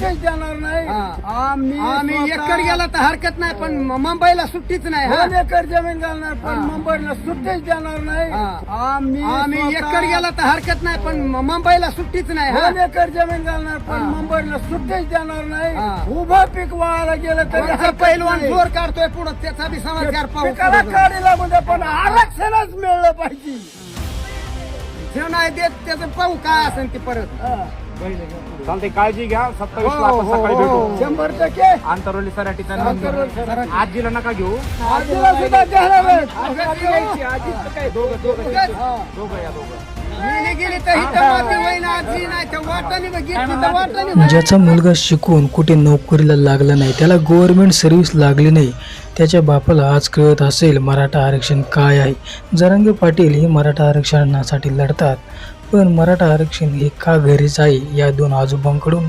देणार नाही हा. आम्ही आम्ही एकर गेला तर हरकत नाही पण म- मुंबईला सुट्टीच नाही हा. दोन एकर जमीन घालणार पण हा. मुंबईला सुट्टीच देणार नाही हा. आम्ही आम्ही एकर गेला तर हरकत नाही पण म- मुंबईला सुट्टीच नाही हा. दोन एकर जमीन घालणार पण हा. मुंबईला सुट्टीच देणार नाही हा. उभं पीक वाळायला गेलं तरी नाही. जोर काढतोय पुढं त्याचा बी समाचार पाहू पिकाला. काढी लागून पण आरक्षणच मिळलं पाहिजे जे नाही देत त्याचं पाहू काय असेल ते परत हा. चालते काळजी घ्या. सत्तावीस हो, ला आपण हो, सकाळी हो. भेटू. शंभर टक्के. आंतरवली आंतरवली सराठी. आजीला नका घेऊ. आजीला सुद्धा. दोघं दोघं दोघं या दोघं. ज्याचा मुलगा शिकून कुठे नोकरीला लागला नाही त्याला गव्हर्नमेंट सर्व्हिस लागली नाही त्याच्या बापाला आज कळत असेल मराठा आरक्षण काय आहे. जरांगे पाटील हे मराठा आरक्षणासाठी लढतात. पण मराठा आरक्षण हे का घरीच आहे या दोन आजोबांकडून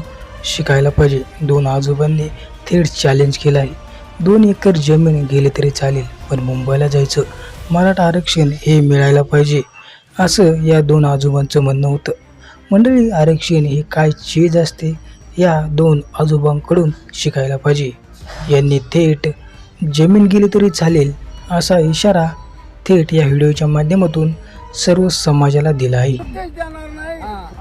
शिकायला पाहिजे. दोन आजोबांनी थेट चॅलेंज केलं आहे. दोन एकर जमीन गेली तरी चालेल पण मुंबईला जायचं मराठा आरक्षण हे मिळायला पाहिजे असं या दोन आजोबांचं म्हणणं होतं. मंडळी आरक्षण हे काय चीज असते या दोन आजोबांकडून शिकायला पाहिजे. यांनी थेट जमीन गेली तरी चालेल असा इशारा थेट या व्हिडिओच्या माध्यमातून सर्व समाजाला दिला आहे.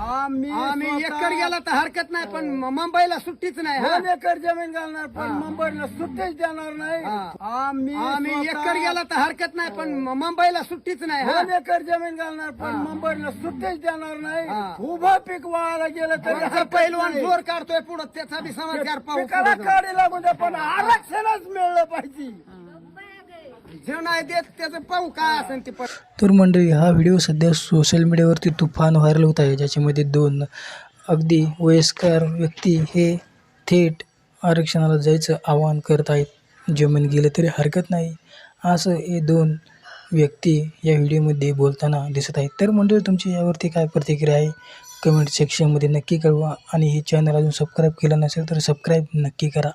आम्ही एकर गेला तर हरकत नाही पण मुंबईला सुट्टीच नाही हा. दोन एकर जमीन घालणार पण मुंबईला सुट्टीच देणार नाही हा. आम्ही आम्ही एकर गेला तर हरकत नाही पण मुंबईला सुट्टीच नाही हा. दोन एकर जमीन घालणार पण मुंबईला सुट्टीच देणार नाही हा. उभं पीक वाळायला गेलं तरी हरकत पैलवान नाही. जोर काढतोय पुढं त्याचा बी समाचार पाहू पिकाला पुढं. लागून द्या पण आरक्षणच मिळलं पाहिजे तर मंडळी हा व्हिडिओ सध्या सोशल मीडियावरती तुफान व्हायरल होत आहे ज्याच्यामध्ये दोन अगदी वयस्कर व्यक्ती हे थेट आरक्षणाला जायचं आवाहन करत आहेत. जमीन गेलं तरी हरकत नाही. असं हे दोन व्यक्ती या व्हिडिओमध्ये बोलताना दिसत आहेत. तर मंडळी तुमची यावरती काय प्रतिक्रिया आहे? कमेंट सेक्शनमध्ये नक्की कळवा. आणि हे चॅनल अजून सबस्क्राईब केलं नसेल तर सबस्क्राईब नक्की करा.